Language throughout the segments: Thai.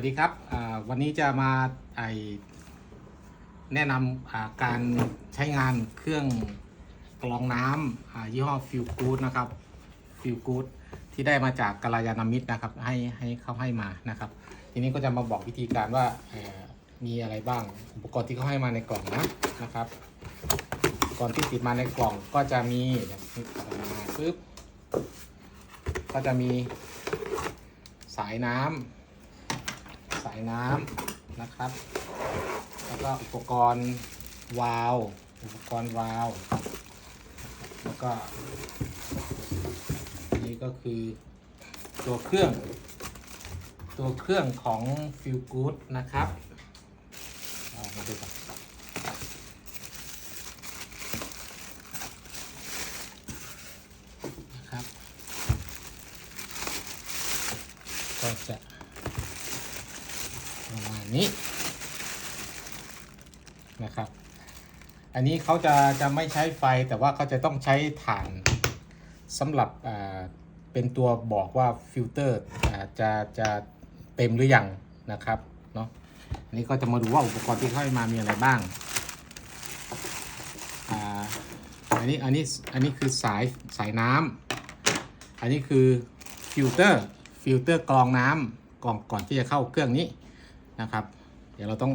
วัสดีครับวันนี้จะมาไอแนะนำการใช้งานเครื่องกรองน้ำยี่ห้อฟิลกูดนะครับฟิลกูดที่ได้มาจากกาลยานามิตรนะครับให้ให้เขาให้มานะครับ ทีนี้ก็จะมาบอกวิธีการว่ามีอะไรบ้างอุปกรณ์ที่เขาให้มาในกล่องนะนะครับอุปกรณ์ที่ติดมาในกล่องก็จะมีเดี๋ยวนี่ตัดออกมาปึ๊บก็จะมีสายน้ำ สายน้ำนะครับ แล้วก็อุปกรณ์วาล์วอุปกรณ์วาล์วแล้วก็นนี้ก็คือตัวเครื่อง ตัวเครื่องของ Feel Good นะครับามาดูกันนะครับก็จะ นี้นะครับ อันนี้เขาจะจะไม่ใช้ไฟแต่ว่าเขาจะต้องใช้ถ่านสำหรับเป็นตัวบอกว่าฟิลเตอร์จะจะเต็มหรือยังนะครับเนาะอันนี้ก็จะมาดูว่าอุปกรณ์ที่เข้ามามีอะไรบ้างอันนี้อันนี้อันนี้คือสายสายน้ำอันนี้คือฟิลเตอร์ฟิลเตอร์กรองน้ำก่อนก่อนที่จะเข้าเครื่องนี้ นะครับ เดี๋ยวเราต้อง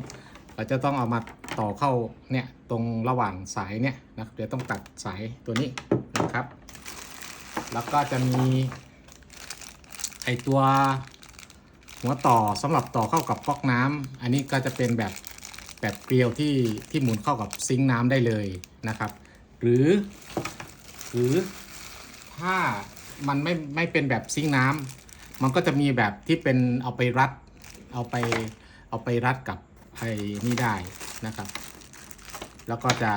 เราจะต้องเอามาต่อเข้าเนี่ยตรงระหว่างสายเนี่ยนะเดี๋ยวต้องตัดสายตัวนี้นะครับ แล้วก็จะมีไอตัวหัวต่อสำหรับต่อเข้ากับก๊อกน้ำอันนี้ก็จะเป็นแบบแบบเกลียวที่ที่หมุนเข้ากับซิงค์น้ำได้เลยนะครับ หรือ หรือถ้ามันไม่ไม่เป็นแบบซิงค์น้ำมันก็จะมีแบบที่เป็นเอาไปรัดเอาไป เอาไปรัดกับไอ้นี่ได้นะครับ แล้วก็จะ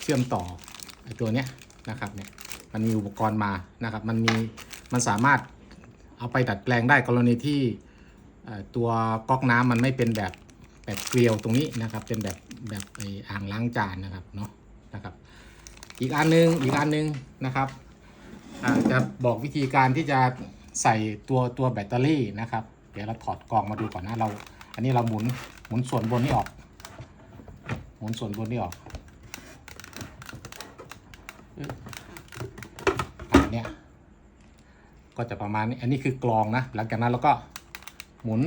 เชื่อมต่อไอ้ตัวเนี้ยนะครับเนี่ยมันมีอุปกรณ์มานะครับ มันมีมันสามารถเอาไปดัดแปลงได้กรณีที่ตัวก๊อกน้ำมันไม่เป็นแบบแบบเกลียวตรงนี้นะครับ เป็นแบบแบบไอ้อ่างล้างจานนะครับเนาะนะครับ อีกอันนึงอีกอันนึงนะครับจะบอกวิธีการที่จะใส่ตัวตัวแบตเตอรี่นะครับ ดี๋ยวเราถอดกล่องมาดูก่อนนะเรา อันนี้เราหมุนหมุนส่วนบนนี่ออก หมุนส่วนบนนี่ออกอันเนี้ยก็จะประมาณนี้ อันนี้คือกรองนะ หลังจากนั้นเราก็หมุน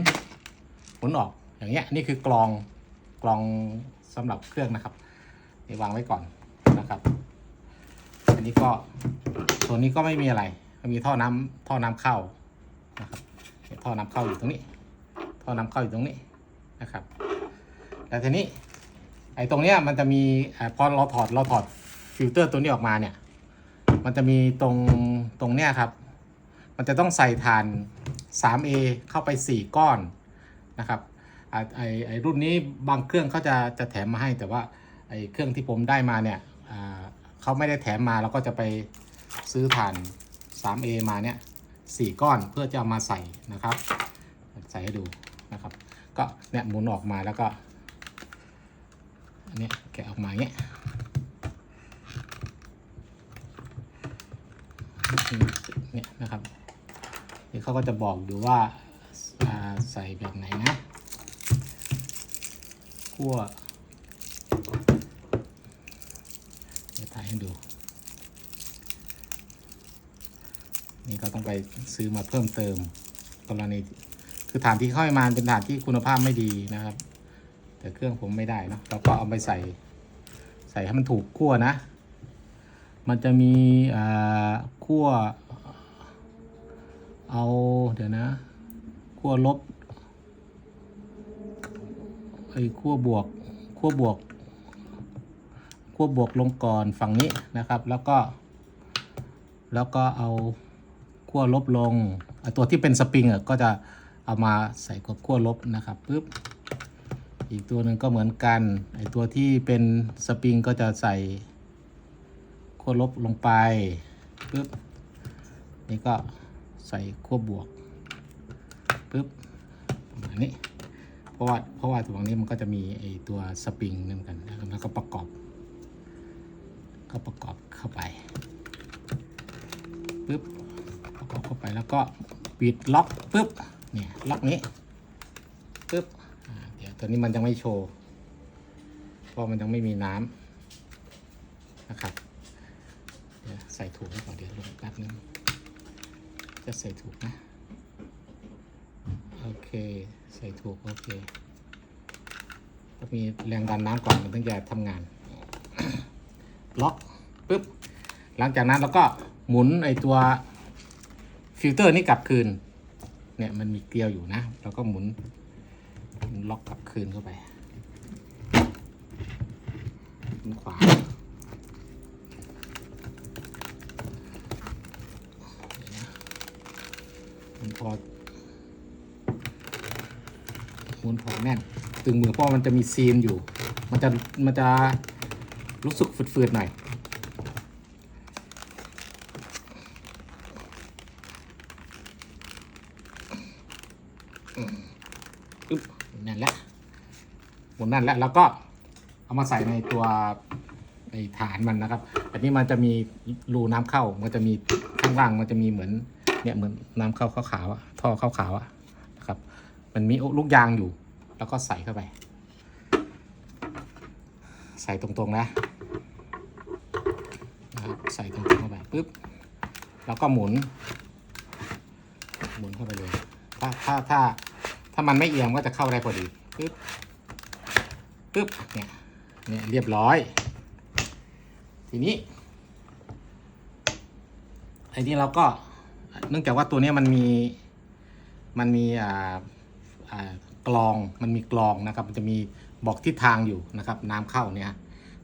หมุนออกอย่างเงี้ยนี่คือกรองกรองสำหรับเครื่องนะครับนี่วางไว้ก่อนนะครับ อันนี้ก็ส่วนนี้ก็ไม่มีอะไรมีท่อน้ำท่อน้ำเข้านะครับ ท่อน้ำเข้าอยู่ตรงนี้ ท่อน้ำเข้าอยู่ตรงนี้นะครับ แล้วทีนี้ไอ้ตรงเนี้ยมันจะมีอพอเราถอดเราถอดฟิลเตอร์ตัวนี้ออกมาเนี่ย มันจะมีตรงตรงเนี้ยครับ มันจะต้องใส่ถ่าน 3A เข้าไป 4 ก้อนนะครับอ่าไอไอรุ่นนี้บางเครื่องเขาจะจะแถมมาให้แต่ว่าไอ้เครื่องที่ผมได้มาเนี่ยเขาไม่ได้แถมมาเราก็จะไปซื้อถ่าน 3A มาเนี่ย สี่ก้อนเพื่อจะเอามาใส่นะครับ ใส่ให้ดูนะครับ ก็เนี่ยหมุนออกมาแล้วก็อันนี้แกะออกมาเงี้ยเนี่ยนะครับนี่เขาก็จะบอกอยู่ว่าาใส่แบบไหนนะขั้วเดี๋ยวถ่ายให้ดู นี่ก็ต้องไป ซื้อมาเพิ่มเติมกรณีคือฐานที่เข้ามาเป็นฐานที่คุณภาพไม่ดีนะครับ แต่เครื่องผมไม่ได้เนอะเราก็เอาไปใส่ ใส่ให้มันถูกขั้วนะ มันจะมีอ่าขั้วเอาเดี๋ยวนะขั้วลบไอ้ขั้วบวกขั้วบวกขั้วบวกลงก่อนฝั่งนี้นะครับ แล้วก็ แล้วก็เอา ขั้วลบลง ตัวที่เป็นสปริงก็จะเอามาใส่กับขั้วลบนะครับปึ๊บอีกตัวหนึ่งก็เหมือนกันไอตัวที่เป็นสปริงก็จะใส่ขั้วลบลงไปปึ๊บนี่ก็ใส่ขั้วบวกปึ๊บประมาณนี้เพราะว่าเพราะว่าตรงนี้มันก็จะมีไอตัวสปริงนั่นกันแล้วก็ประกอบ ก็ประกอบเข้าไปปึ๊บ ประกอบเข้าไปแล้วก็ปิดล็อกปึ๊บเนี่ยล็อกนี้ปึ๊บเดี๋ยวตัวนี้มันยังไม่โชว์เพราะมันยังไม่มีน้ำนะครับเดี๋ยวใส่ถูกไว้ก่อนเดี๋ยวลงแป๊บนึงจะใส่ถูกนะโอเคใส่ถูกโอเคต้องมีแรงดันน้ำก่อนมันถึงจะทำงาน ล็อกปึ๊บหลังจากนั้นเราก็หมุนไอตัว ฟิลเตอร์นี่กลับคืน เนี่ยมันมีเกลียวอยู่นะเราก็หมุนล็อกกลับคืนเข้าไปขวามุนพอหมุนพอแน่น ตึงมือเพราะมันจะมีซีนอยู่ มันจะมันจะรู้สึกฝืดๆหน่อย อึ๊บนั่นแหละหมุนนั่นแหละแล้วก็เอามาใส่ในตัวในฐานมันนะครับ อันนี้มันจะมีรูน้ำเข้า มันจะมีข้างล่างมันจะมีเหมือนเนี่ยเหมือนน้ำเข้าขาวๆอะท่อขาวๆอะนะครับ มันมีลูกยางอยู่ แล้วก็ใส่เข้าไป ใส่ตรงๆนะนะครับใส่ตรงๆเข้าไปปุ๊บแล้วก็หมุน หมุนเข้าไปเลย ถ้าถ้าถ้า ถ้ามันไม่เอียงก็จะเข้าได้พอดีปึ๊บปึ๊บเนี่ยเนี่ยเรียบร้อย ทีนี้ไอ้นี่เราก็เนื่องจากว่าตัวนี้มันมีมันมีอ่าอ่ากลองมันมีกลองนะครับ มันจะมีบอกทิศทางอยู่นะครับ น้ำเข้าเนี่ย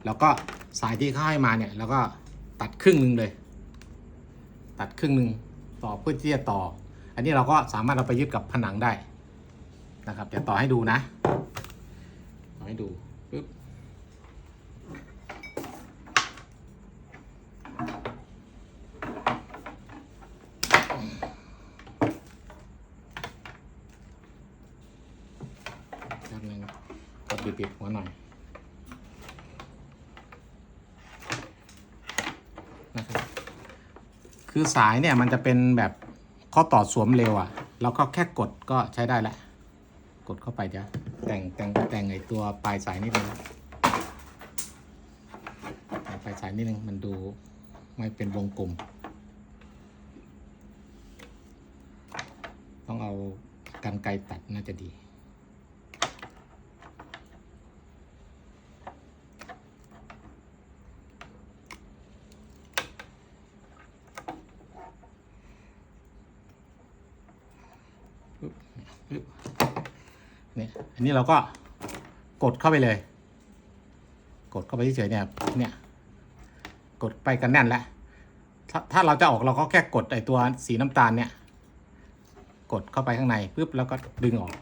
แล้วก็สายที่เข้าให้มาเนี่ยแล้วก็ตัดครึ่งหนึ่งเลย ตัดครึ่งหนึ่งต่อเพื่อที่จะต่อ อันนี้เราก็สามารถเอาไปยึดกับผนังได้ นะครับเดี๋ยวต่อให้ดูนะต่อให้ดูปึ๊บแป๊บนึงกดปิดๆหัวหน่อยนะครับคือสายเนี่ยมันจะเป็นแบบข้อต่อสวมเร็วอะ่ะเราก็แค่กดก็ใช้ได้แล้ว กดเข้าไปจะแต่งแต่งแต่งไอตัวปลายสายนิดนึงปลายสายนิดนึงมันดูไม่เป็นวงกลม ต้องเอากันไกรตัดน่าจะดี อันนี้เราก็กดเข้าไปเลย กดเข้าไปเฉยเนี่ยเนี่ย กดไปกันแน่นแล้วถ้าถ้าเราจะออกเราก็แค่กดไอตัวสีน้ำตาลเนี่ย กดเข้าไปข้างในปุ๊บแล้วก็ดึงออก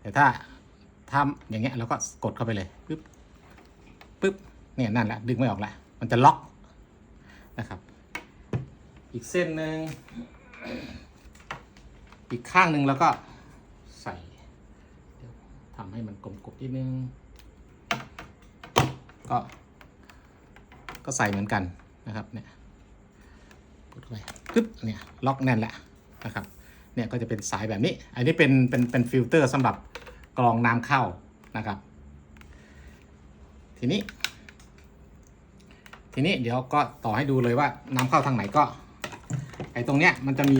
แต่ถ้าทำอย่างเงี้ยเราก็กดเข้าไปเลยปุ๊บปุ๊บเนี่ยนั่นแหละดึงไม่ออกละมันจะล็อกนะครับ อีกเส้นหนึ่งอีกข้างหนึ่งแล้วก็ ทำให้มันกลมกลบนิดนึง ก็ ก็ใส่เหมือนกันนะครับเนี่ยกดเข้าไปปึ๊บเนี่ยล็อกแน่นแหละนะครับเนี่ยก็จะเป็นสายแบบนี้ อันนี้เป็นเป็นเป็นฟิลเตอร์สำหรับกรองน้ำเข้านะครับ ทีนี้ ทีนี้เดี๋ยวก็ต่อให้ดูเลยว่าน้ำเข้าทางไหนก็ไอ้ตรงเนี้ยมันจะมี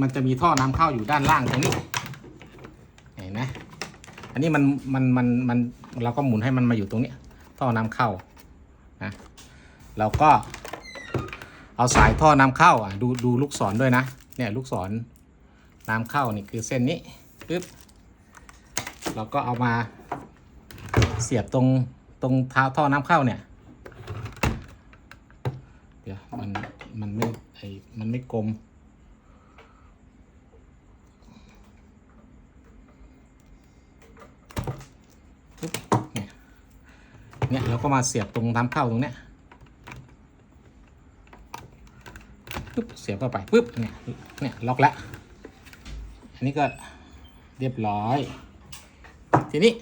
มันจะมีท่อน้ำเข้าอยู่ด้านล่างตรงนี้ อันนี้มันมันมันมันเราก็หมุนให้มันมาอยู่ตรงนี้ท่อน้ำเข้านะเราก็เอาสายท่อน้ำเข้าอะดูดูลูกศรด้วยนะเนี่ยลูกศรน้ำเข้านี่คือเส้นนี้ปึ๊บเราก็เอามาเสียบตรงตรงเท้าท่อน้ำเข้าเนี่ยเดี๋ยวมันมันไม่ไอมันไม่กลม ปุ๊บเนี่ย เนี่ยเราก็มาเสียบตรงทำเข้าตรงเนี้ยปุ๊บเสียบเข้าไปปุ๊บเนี่ยเนี่ยล็อกแล้วอันนี้ก็เรียบร้อย ทีนี้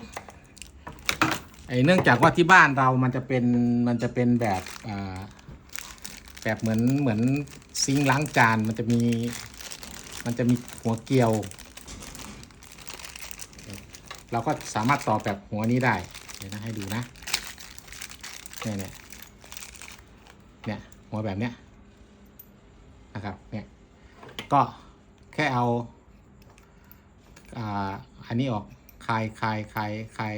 ไอ้เนื่องจากว่าที่บ้านเรามันจะเป็นมันจะเป็นแบบแบบเหมือนเหมือนซิงล้างจานมันจะมีมันจะมีหัวเกลียว เราก็สามารถต่อแบบหัวนี้ได้ เดี๋ยวนะให้ดูนะ เนี่ยเนี่ยเนี่ยหัวแบบเนี้ยนะครับเนี่ยก็แค่เอาอ่าอันนี้ออกคลายคลายคลายคลาย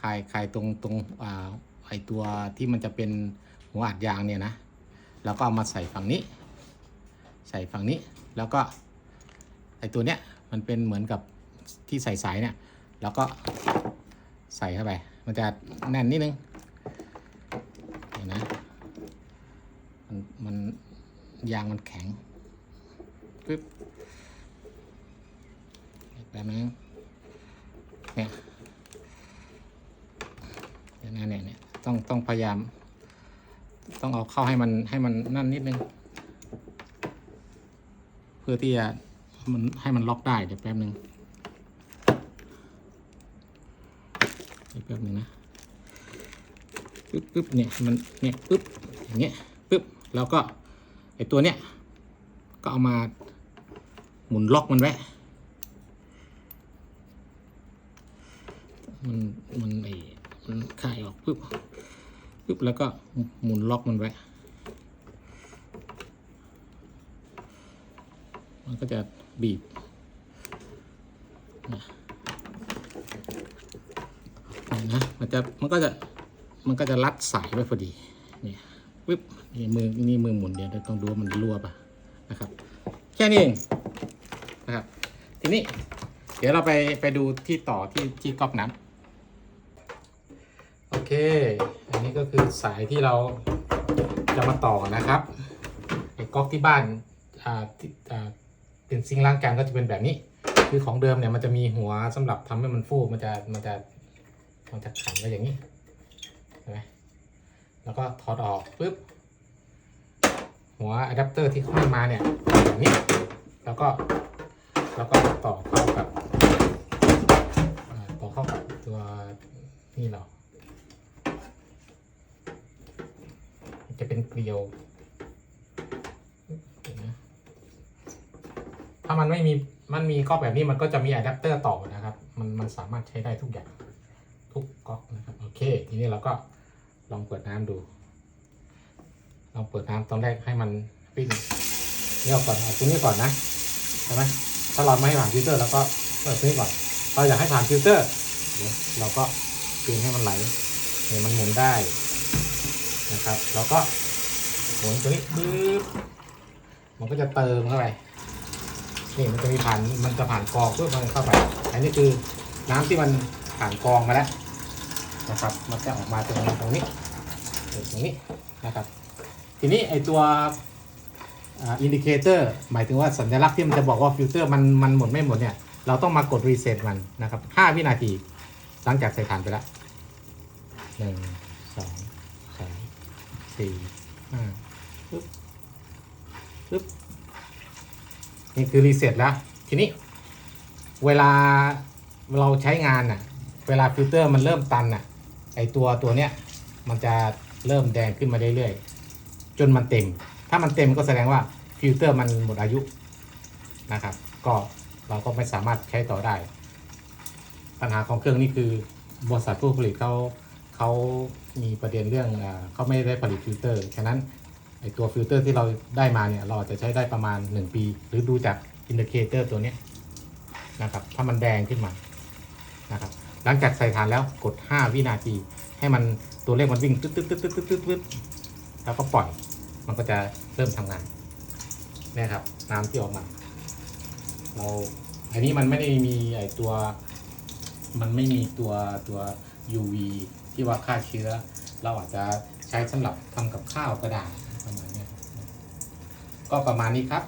คลายคลายตรงตรงอ่าไอตัวที่มันจะเป็นหัวอัดยางเนี่ยนะแล้วก็เอามาใส่ฝั่งนี้ ใส่ฝั่งนี้แล้วก็ไอตัวเนี้ยมันเป็นเหมือนกับที่ใส่สายเนี่ยแล้วก็ใส่เข้าไป มันจะแน่นนิดนึง เห็นนะ มันมัน ยางมันแข็งปึ๊บแบบนึงเนี่ยเดี๋ยวนเนี่ยเนี่ยต้องต้องพยายาม ต้องเอาเข้าให้มันให้มันนั่นนิดนึง เพื่อที่จะมันให้มันล็อกได้เดี๋ยวแป๊บนึงอีกแป๊บนึงนะปึ๊บปึ๊บเนี่ยมันเนี่ยปึ๊บอย่างเงี้ยปึ๊บแล้วก็ ไอตัวเนี้ยก็เอามาหมุนล็อกมันไว้ มันมันไอมันคลายออกปึ๊บปึ๊บแล้วก็หมุนล็อกมันไว้ มันก็จะบีบนะนะมันจะมันก็จะมันก็จะรัดสายไว้พอดี เนี่ยปึ๊บ นี่มือนี่มือหมุนเดี๋ยวเราต้องดูว่ามันรั่วป่ะนะครับ แค่นี้เองนะครับ ทีนี้ เดี๋ยวเราไปไปดูที่ต่อที่ที่ก๊อกน้ำโอเค อันนี้ก็คือสายที่เราจะมาต่อนะครับไอ้ก๊อกที่บ้านอ่าที่อ่าเป็นซิงล้างจานก็จะเป็นแบบนี้ คือของเดิมเนี่ยมันจะมีหัวสำหรับทำให้มันฟูมันจะมันจะมันจะขันไว้อย่างนี้ใช่ไหมแล้วก็ถอดออกปุ๊บ หัวอะแดปเตอร์ที่ห้อยมาเนี่ยอย่างนี้แล้วก็แล้วก็ต่อเข้ากับต่อเข้ากับตัวนี่เราจะเป็นเกลียวนไหมถ้ามันไม่มีมันมีก๊อกแบบนี้มันก็จะมีอะแดปเตอร์ต่อนะครับ มันมันสามารถใช้ได้ทุกอย่าง ทุกก๊อกนะครับ โอเค ทีนี้เราก็ลองเปิดน้ำดู ลองเปิดน้ำตอนแรกให้มันปิ้งนี่เอาก่อนเอาตรงนี้ก่อนนะใช่ไหมถ้าเราไม่ให้ผ่านฟิลเตอร์เราก็เปิดตรงนี้ก่อนเราอยากให้ผ่านฟิลเตอร์เราก็ปิ้งให้มันไหลเนี่ยมันหมุนได้นะครับเราก็หมุนตัวนี้ปึ๊บมันก็จะเติมเข้าไปนี่มันจะมีผ่านมันจะผ่านกรองเพื่อมันเข้าไปอันนี้คือน้ำที่มันผ่านกรองมาแล้วนะครับ มันจะออกมาตรงตรงนี้ตรงนี้นะครับ ทีนี้ไอตัวอินดิเคเตอร์หมายถึงว่าสัญลักษณ์ที่มันจะบอกว่าฟิลเตอร์มันมันหมดไม่หมดเนี่ย เราต้องมากดรีเซ็ตมันนะครับ 5 วินาที หลังจากใส่ถ่านไปแล้วหนึ่งสองสามสี่ห้าปึ๊บปึ๊บนี่คือรีเซ็ตแล้ว ทีนี้ เวลาเราใช้งานน่ะ เวลาฟิลเตอร์มันเริ่มตันน่ะ ไอตัวตัวเนี้ยมันจะเริ่มแดงขึ้นมาเรื่อยๆ จนมันเต็ม ถ้ามันเต็มก็แสดงว่าฟิลเตอร์มันหมดอายุนะครับ ก็เราก็ไม่สามารถใช้ต่อได้ ปัญหาของเครื่องนี้คือบริษัทผู้ผลิตเขาเขามีประเด็นเรื่องเขาไม่ได้ผลิตฟิลเตอร์ ฉะนั้นไอตัวฟิลเตอร์ที่เราได้มาเนี่ยเราอาจจะใช้ได้ประมาณ 1 ปี หรือดูจากอินดิเคเตอร์ตัวนี้นะครับ ถ้ามันแดงขึ้นมานะครับ หลังจากใส่ฐานแล้วกด 5 วินาที ให้มันตัวเลขมันวิ่งตึ๊ดตึ๊ดตึ๊ดตึ๊ดตึ๊ดตึ๊ดแล้วก็ปล่อย มันก็จะเริ่มทำงานเนี่ยครับน้ำที่ออกมา เราอันนี้มันไม่ได้มีไอตัว มันไม่มีตัวตัว UV ที่ว่าฆ่าเชื้อ เราอาจจะใช้สำหรับทำกับข้าวก็ได้ประมาณนี้ก็ประมาณนี้ครับ